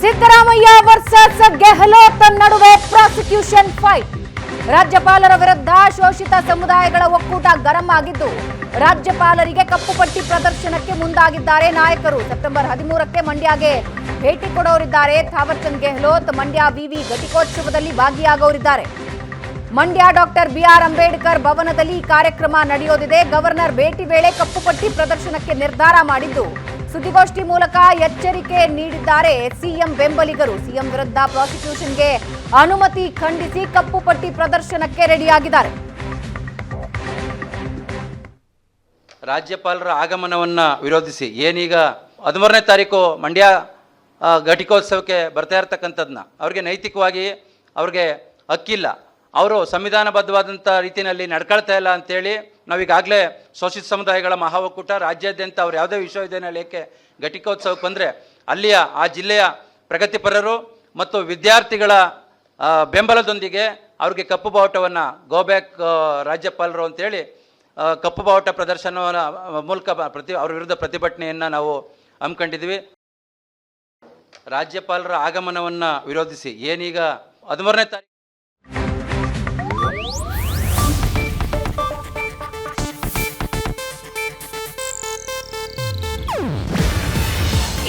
Siddaramaiah versus Gehlot ನಡುವೆ prosecution fight ರಾಜ್ಯಪಾಲರ ವಿರುದ್ಧ ಶೋಷಿತ ಸಮುದಾಯಗಳ ಒಕ್ಕೂಟ ಗರಂ ಆಗಿದ್ದು, ರಾಜ್ಯಪಾಲರಿಗೆ ಕಪ್ಪು ಪಟ್ಟಿ ಪ್ರದರ್ಶನಕ್ಕೆ ಮುಂದಾಗಿದ್ದಾರೆ ನಾಯಕರು. ಸೆಪ್ಟೆಂಬರ್ ಹದಿಮೂರಕ್ಕೆ ಮಂಡ್ಯಗೆ ಭೇಟಿ ಕೊಡೋರಿದ್ದಾರೆ ಥಾವರ್ಚಂದ್ ಗೆಹ್ಲೋತ್ ಮಂಡ್ಯ ವಿವಿ ಘಟಿಕೋತ್ಸವದಲ್ಲಿ ಭಾಗಿಯಾಗೋರಿದ್ದಾರೆ. Mandya doctor B R Ambedkar ಭವನದಲ್ಲಿ ಕಾರ್ಯಕ್ರಮ ನಡೆಯೋದಿದೆ. ಗವರ್ನರ್ ಭೇಟಿ ವೇಳೆ ಕಪ್ಪು ಪಟ್ಟಿ ಪ್ರದರ್ಶನಕ್ಕೆ ನಿರ್ಧಾರ ಮಾಡಿದ್ದು ಸುದ್ದಿಗೋಷ್ಠಿ ಮೂಲಕ ಎಚ್ಚರಿಕೆ ನೀಡಿದ್ದಾರೆ ಸಿಎಂ ಬೆಂಬಲಿಗರು. ಸಿಎಂ ವಿರುದ್ಧ ಪ್ರಾಸಿಕ್ಯೂಷನ್ಗೆ ಅನುಮತಿ ಖಂಡಿಸಿ ಕಪ್ಪು ಪಟ್ಟಿ ಪ್ರದರ್ಶನಕ್ಕೆ ರೆಡಿಯಾಗಿದ್ದಾರೆ. ರಾಜ್ಯಪಾಲರ ಆಗಮನವನ್ನು ವಿರೋಧಿಸಿ ಏನೀಗ ಹದಿಮೂರನೇ ತಾರೀಕು ಮಂಡ್ಯ ಘಟಿಕೋತ್ಸವಕ್ಕೆ ಬರ್ತಾ ಇರ್ತಕ್ಕಂಥದ್ದನ್ನ ಅವ್ರಿಗೆ ನೈತಿಕವಾಗಿ ಅವ್ರಿಗೆ ಹಕ್ಕಿಲ್ಲ. ಅವರು ಸಂವಿಧಾನಬದ್ಧವಾದಂಥ ರೀತಿಯಲ್ಲಿ ನಡ್ಕೊಳ್ತಾ ಇಲ್ಲ ಅಂತೇಳಿ ನಾವೀಗಾಗಲೇ ಶೋಷಿತ ಸಮುದಾಯಗಳ ಮಹಾ ಒಕ್ಕೂಟ ರಾಜ್ಯಾದ್ಯಂತ ಅವ್ರು ಯಾವುದೇ ವಿಶ್ವವಿದ್ಯಾನಿಲಯಕ್ಕೆ ಘಟಿಕೋತ್ಸವಕ್ಕೆ ಬಂದರೆ ಅಲ್ಲಿಯ ಆ ಜಿಲ್ಲೆಯ ಪ್ರಗತಿಪರರು ಮತ್ತು ವಿದ್ಯಾರ್ಥಿಗಳ ಬೆಂಬಲದೊಂದಿಗೆ ಅವ್ರಿಗೆ ಕಪ್ಪು ಬಾವುಟವನ್ನು ಗೋಬ್ಯಾಕ್ ರಾಜ್ಯಪಾಲರು ಅಂತೇಳಿ ಕಪ್ಪು ಬಾವುಟ ಪ್ರದರ್ಶನವನ್ನು ಮೂಲಕ ಪ್ರತಿ, ಅವ್ರ ವಿರುದ್ಧ ಪ್ರತಿಭಟನೆಯನ್ನು ನಾವು ಹಮ್ಮಿಕೊಂಡಿದ್ವಿ. ರಾಜ್ಯಪಾಲರ ಆಗಮನವನ್ನು ವಿರೋಧಿಸಿ ಏನೀಗ ಹದಿಮೂರನೇ ತಾರೀಕು